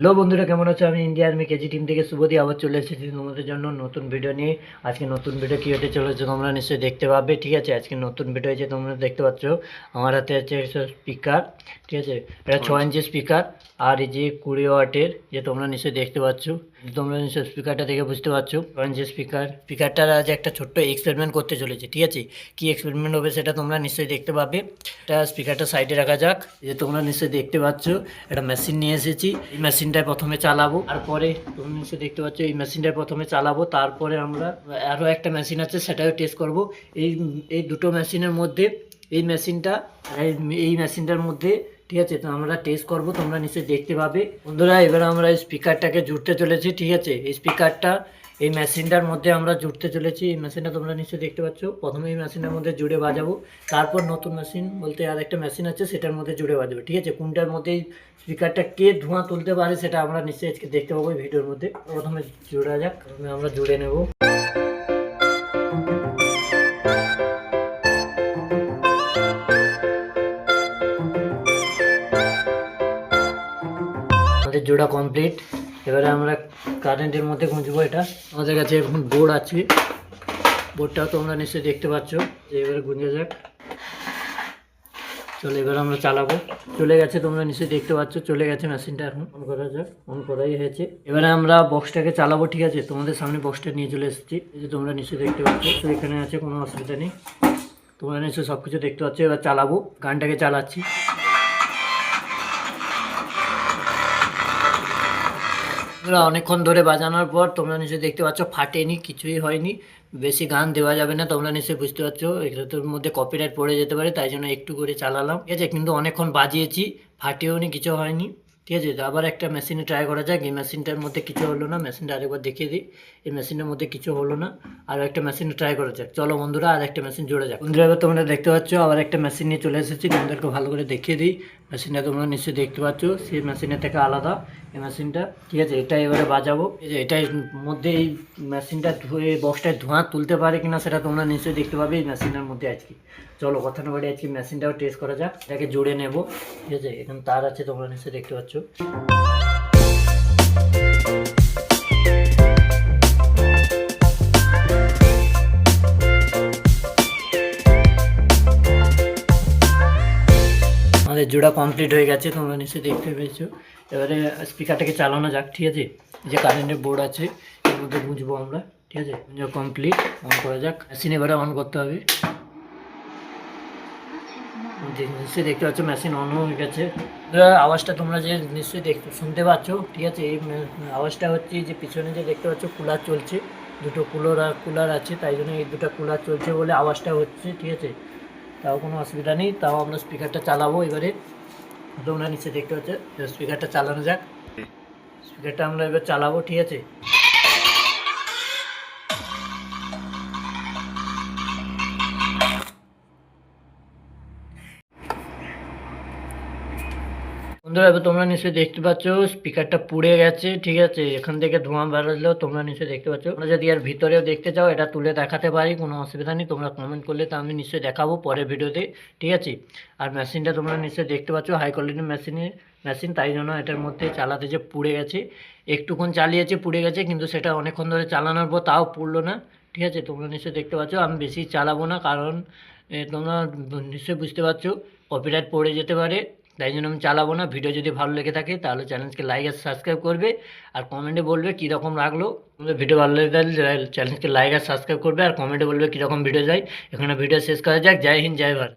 Hello বন্ধুরা কেমন আছো? আমি ইন্ডিয়া আর্মি কেজি টিম থেকে শুভদি আবার চলে এসেছি তোমাদের জন্য নতুন ভিডিও নিয়ে। আজকে নতুন ভিডিও কী হতে চলেছে তোমরা নিশ্চয়ই দেখতে পাবে ঠিক আছে? আজকে নতুন ভিডিও যে তোমরা দেখতে পাচ্ছ আমার হাতে আছে স্পিকার ঠিক আছে? এটা ছ ইঞ্চি স্পিকার আর এই যে কুড়ি ওয়াটের যে তোমরা নিশ্চয়ই দেখতে পাচ্ছ তোমরা নিশ্চয়ই স্পিকারটা দেখে বুঝতে পারছ। ছ ইঞ্চি স্পিকার স্পিকারটার আজ একটা ছোট্ট এক্সপেরিমেন্ট করতে চলেছে ঠিক আছে? কি এক্সপেরিমেন্ট হবে সেটা তোমরা নিশ্চয়ই দেখতে পাবে। এটা স্পিকারটা সাইডে রাখা যাক যে তোমরা নিশ্চয়ই দেখতে পাচ্ছ একটা মেশিন নিয়ে এসেছি। এই মেশিনটায় প্রথমে চালাবো। তারপরে তোমরা নিশ্চয়ই দেখতে পাচ্ছ, এই মেশিনটায় প্রথমে চালাবো। তারপরে আমরা আরও একটা মেশিন আছে, সেটাও টেস্ট করব। এই এই দুটো মেশিনের মধ্যে, এই মেশিনটা এই মেশিনটার মধ্যে ঠিক আছে, তো আমরা টেস্ট করব, তোমরা নিশ্চয়ই দেখতে পাবে। বন্ধুরা, এবার আমরা এই স্পিকারটাকে জুড়তে চলেছি, ঠিক আছে? এই স্পিকারটা এই মেশিনটার মধ্যে আমরা জুড়তে চলেছি। এই মেশিনটা তোমরা নিশ্চয়ই দেখতে পাচ্ছ। প্রথমে এই মেশিনের মধ্যে জুড়ে বাজাবো। তারপর নতুন মেশিন বলতে আর একটা মেশিন আছে, সেটার মধ্যে জুড়ে বাজাবো, ঠিক আছে? কোনটার মধ্যে এই স্পিকারটা কে ধোঁয়া তুলতে পারে, সেটা আমরা নিশ্চয়ই আজকে দেখতে পাবো এই ভিডিওর মধ্যে। প্রথমে জোড়া যাক আমরা জুড়ে নেব। জোড়া কমপ্লিট এবারে আমরা কারেন্টের মধ্যে গুঁজবো এটা। আমাদের কাছে এখন বোর্ড আছে। বোর্ডটাও তোমরা নিশ্চয়ই দেখতে পাচ্ছ। যে এবারে গুঁজে যাক। চলো, এবার আমরা চালাবো। চলে গেছে, তোমরা নিশ্চয়ই দেখতে পাচ্ছ। চলে গেছে মেশিনটা এখন। অন করা যাক। অন করাই হয়েছে। এবারে আমরা বক্সটাকে চালাবো, ঠিক আছে? তোমাদের সামনে বক্সটা নিয়ে চলে এসেছি। এই যে তোমরা নিশ্চয়ই দেখতে পাচ্ছ। তো এখানে আছে, কোনো অসুবিধা নেই। তোমরা নিশ্চয়ই সব কিছু দেখতে পাচ্ছ। এবার চালাবো। গানটাকে চালাচ্ছি। তোমরা অনেকক্ষণ ধরে বাজানোর পর তোমরা নিশ্চয়ই দেখতে পাচ্ছ, ফাটেনি, কিছুই হয়নি। বেশি গান দেওয়া যাবে না, তোমরা নিশ্চয়ই বুঝতে পারছ। এগুলোর মধ্যে কপিরাইট পড়ে যেতে পারে, তাই জন্য একটু করে চালালাম। ঠিক আছে, কিন্তু অনেকক্ষণ বাজিয়েছি, ফাটেওনি, কিছু হয়নি। ঠিক আছে আবার একটা মেশিনে ট্রাই করা যাক। এই মেশিনটার মধ্যে কিছু হলো না মেশিনটা আরেকবার দেখিয়ে দিই। এই মেশিনের মধ্যে কিছু হলো না, আর একটা মেশিনে ট্রাই করা যাক। চলো বন্ধুরা, আর একটা মেশিন জুড়ে যাক। বন্ধুরা, এবার তোমরা দেখতে পাচ্ছ, আবার একটা মেশিন নিয়ে চলে এসেছি। তোমাদেরকে ভালো করে দেখিয়ে দিই। মেশিনটা তোমরা নিশ্চয়ই দেখতে পাচ্ছ, সেই মেশিনের থেকে আলাদা এই মেশিনটা ঠিক আছে এটা এবারে বাজাবো। এই যে মধ্যে এই মেশিনটা ধুয়ে বক্সটায় ধোঁয়া তুলতে পারে কিনা সেটা তোমরা নিশ্চয়ই দেখতে পাবে এই মেশিনের মধ্যে আজকে। চলো, কথা না বাড়ি আজকে মেশিনটাও টেস্ট করা যাক। এটাকে জুড়ে নেব। ঠিক আছে, এখানে তার আছে, তোমরা নিশ্চয়ই দেখতে পাচ্ছ। আমাদের জোড়া কমপ্লিট হয়ে গেছে, তোমরা নিশ্চয়ই দেখতে পেয়েছ। এবারে স্পিকারটাকে চালানো যাক, ঠিক আছে? যে কারেন্টের বোর্ড আছে, এর মধ্যে বুঝব আমরা, ঠিক আছে? কমপ্লিট অন করা যাক। মেশিন এবারে অন করতে হবে। নিশ্চয়ই দেখতে পাচ্ছ মেশিন অন হয়ে গেছে। আওয়াজটা তোমরা যে নিশ্চয়ই দেখতে শুনতে পাচ্ছ, ঠিক আছে? এই আওয়াজটা হচ্ছে যে পিছনে যে দেখতে পাচ্ছ, কুলার চলছে। দুটো কুলার কুলার আছে, তাই জন্য এই দুটো কুলার চলছে বলে আওয়াজটা হচ্ছে, ঠিক আছে? তাও কোনো অসুবিধা নেই, তাও আমরা স্পিকারটা চালাবো এবারে। তোমরা নিশ্চয়ই দেখতে পাচ্ছ স্পিকারটা চালানো যাক। স্পিকারটা আমরা এবার চালাবো, ঠিক আছে? বন্ধুরা, এবার তোমরা নিশ্চয়ই দেখতে পাচ্ছ স্পিকারটা পুড়ে গেছে, ঠিক আছে? এখান থেকে ধোঁয়া বেরোলেও তোমরা নিশ্চয়ই দেখতে পাচ্ছ। তোমরা যদি আর ভিতরেও দেখতে চাও, এটা তুলে দেখাতে পারি, কোনো অসুবিধা নেই। তোমরা কমেন্ট করলে তা আমি নিশ্চয়ই দেখাবো পরের ভিডিওতে, ঠিক আছে? আর মেশিনটা তোমরা নিশ্চয়ই দেখতে পাচ্ছ হাই কোয়ালিটির মেশিনের মেশিন তাই জন্য এটার মধ্যে চালাতে যে পুড়ে গেছে, একটুক্ষণ চালিয়েছে, পুড়ে গেছে, কিন্তু সেটা অনেকক্ষণ ধরে চালানোর পর তাও পুড়লো না, ঠিক আছে? তোমরা নিশ্চয়ই দেখতে পাচ্ছ, আমি বেশি চালাবো না, কারণ তোমরা নিশ্চয়ই বুঝতে পারছ কপিরাইট পড়ে যেতে পারে তাই জন্য আমি চালাবো না। ভিডিও যদি ভালো লেগে থাকে, তাহলে চ্যানেলকে লাইক আর সাবস্ক্রাইব করবে। আর কমেন্টে বলবে কীরকম লাগল। তোমাদের ভিডিও ভালো লেগে থাকলে চ্যানেলকে লাইক আর সাবস্ক্রাইব করবে। আর কমেন্টে বলবে কীরকম ভিডিও যায়। এখানে ভিডিও শেষ করা যাক। জয় হিন্দ, জয় ভারত।